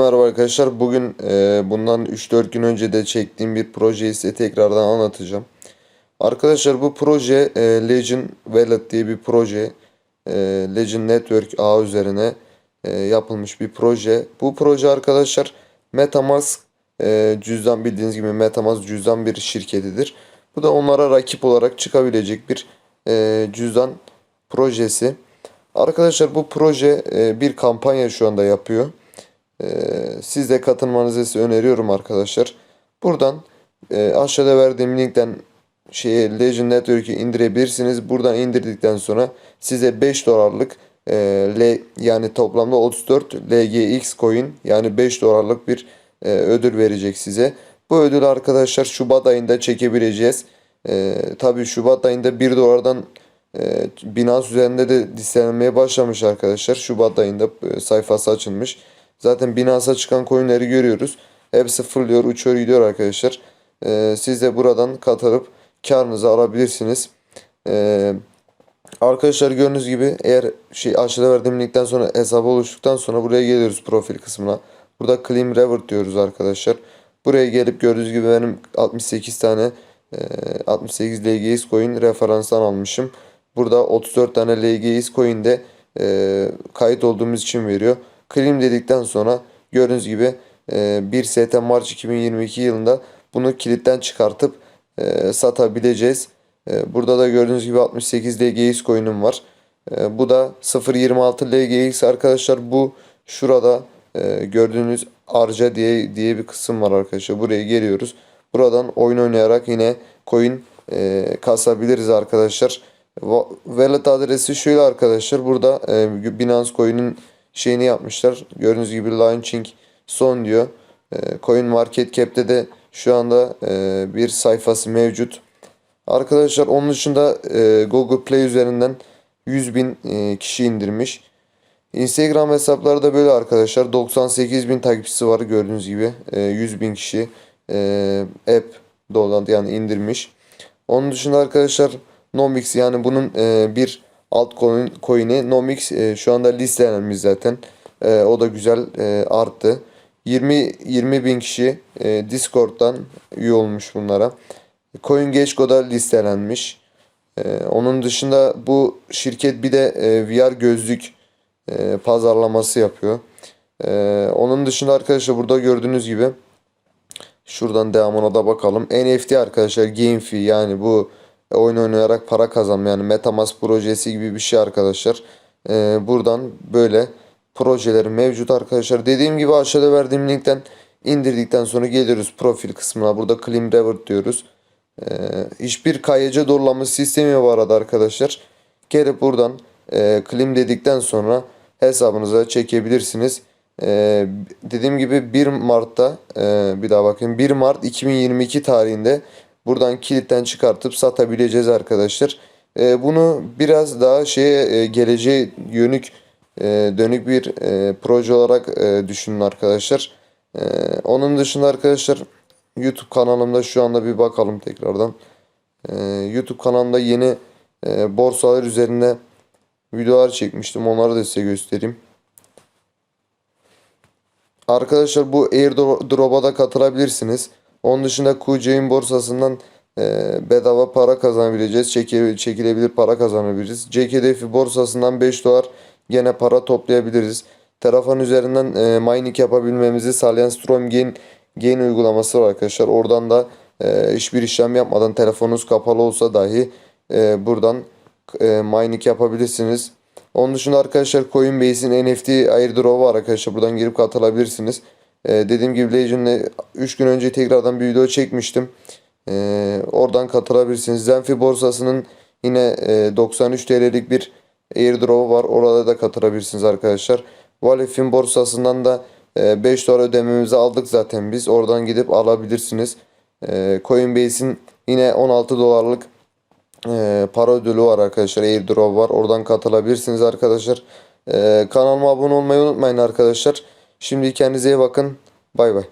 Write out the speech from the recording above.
Merhaba arkadaşlar. Bugün e, bundan 3-4 gün önce de çektiğim bir projeyi size tekrardan anlatacağım. Arkadaşlar bu proje e, Legend Wallet diye bir proje. E, Legend Network ağ üzerine e, yapılmış bir proje. Bu proje arkadaşlar Metamask e, cüzdan bildiğiniz gibi Metamask cüzdan bir şirketidir. Bu da onlara rakip olarak çıkabilecek bir e, cüzdan projesi. Arkadaşlar bu proje e, bir kampanya şu anda yapıyor. Ee, siz de katılmanızı öneriyorum arkadaşlar. Buradan e, aşağıda verdiğim linkten şeye Legend Network'ü indirebilirsiniz. Buradan indirdikten sonra size 5 dolarlık e, L, yani toplamda 34 LGX coin yani 5 dolarlık bir e, ödül verecek size. Bu ödülü arkadaşlar Şubat ayında çekebileceğiz. E, Tabi Şubat ayında 1 dolardan e, Binance üzerinde de listelenmeye başlamış arkadaşlar. Şubat ayında e, sayfası açılmış. Zaten Binance'a çıkan coinleri görüyoruz. Hepsi fırlıyor, uçuyor, gidiyor arkadaşlar. Ee, siz de buradan katılıp karınızı alabilirsiniz. Ee, arkadaşlar gördüğünüz gibi eğer şey aşağıda verdiğim linkten sonra hesabı oluştuktan sonra buraya geliyoruz profil kısmına. Burada claim reward diyoruz arkadaşlar. Buraya gelip gördüğünüz gibi benim 68 tane e, 68 LGS coin referanstan almışım. Burada 34 tane LGS coin de e, kayıt olduğumuz için veriyor. Claim dedikten sonra gördüğünüz gibi e, 1 ST Mart 2022 yılında bunu kilitten çıkartıp e, satabileceğiz. E, burada da gördüğünüz gibi 68 LGX coin'im var. E, bu da 0.26 LGX arkadaşlar. Bu şurada gördüğünüz arca diye diye bir kısım var arkadaşlar. Buraya geliyoruz. Buradan oyun oynayarak yine coin kasabiliriz arkadaşlar. Wallet adresi şöyle arkadaşlar. Burada Binance Coin'in şeyini yapmışlar. Gördüğünüz gibi launching son diyor. E, Coin Market Cap'te de şu anda e, bir sayfası mevcut. Arkadaşlar onun dışında e, Google Play üzerinden 100 bin e, kişi indirmiş. Instagram hesapları da böyle arkadaşlar. 98 bin takipçisi var gördüğünüz gibi. E, 100 bin kişi app dolan yani indirmiş. Onun dışında arkadaşlar Nomix yani bunun bir altcoin coin'i Nomix e, şu anda listelenmiş zaten. E, o da güzel e, arttı. 20 20 bin kişi e, Discord'dan üye olmuş bunlara. CoinGecko'da listelenmiş. E, onun dışında bu şirket bir de e, VR gözlük e, pazarlaması yapıyor. E, onun dışında arkadaşlar burada gördüğünüz gibi şuradan devamına da bakalım. NFT arkadaşlar GameFi yani bu oyun oynayarak para kazanma yani Metamask projesi gibi bir şey arkadaşlar. Ee, buradan böyle projeleri mevcut arkadaşlar. Dediğim gibi aşağıda verdiğim linkten indirdikten sonra geliyoruz profil kısmına. Burada Clean Revert diyoruz. Ee, hiçbir KYC doğrulama sistemi var arada arkadaşlar. Gelip buradan e, Clean dedikten sonra hesabınıza çekebilirsiniz. Ee, dediğim gibi 1 Mart'ta e, bir daha bakın 1 Mart 2022 tarihinde buradan kilitten çıkartıp satabileceğiz arkadaşlar. E, bunu biraz daha şeye e, geleceğe yönük e, dönük bir e, proje olarak e, düşünün arkadaşlar. E, onun dışında arkadaşlar YouTube kanalımda şu anda bir bakalım tekrardan. E, YouTube kanalımda yeni e, borsalar üzerinde videolar çekmiştim. Onları da size göstereyim. Arkadaşlar bu airdrop'a da katılabilirsiniz. Onun dışında Kucoin borsasından e, bedava para kazanabileceğiz. Çekile, çekilebilir para kazanabiliriz. CKDF borsasından 5 dolar gene para toplayabiliriz. Telefon üzerinden e, mining yapabilmemizi sağlayan Strom Gain, Gain uygulaması var arkadaşlar. Oradan da e, hiçbir işlem yapmadan telefonunuz kapalı olsa dahi buradan mining yapabilirsiniz. Onun dışında arkadaşlar Coinbase'in NFT airdrop var arkadaşlar. Buradan girip katılabilirsiniz. Ee, dediğim gibi Legion'le 3 gün önce tekrardan bir video çekmiştim. Ee, oradan katılabilirsiniz. Zenfi borsasının yine e, 93 TL'lik bir airdrop var. Orada da katılabilirsiniz arkadaşlar. Valifin borsasından da e, 5 dolar ödememizi aldık zaten biz. Oradan gidip alabilirsiniz. E, Coinbase'in yine 16 dolarlık e, para ödülü var arkadaşlar. Airdrop var. Oradan katılabilirsiniz arkadaşlar. E, kanalıma abone olmayı unutmayın arkadaşlar. Şimdi kendinize iyi bakın. Bay bay.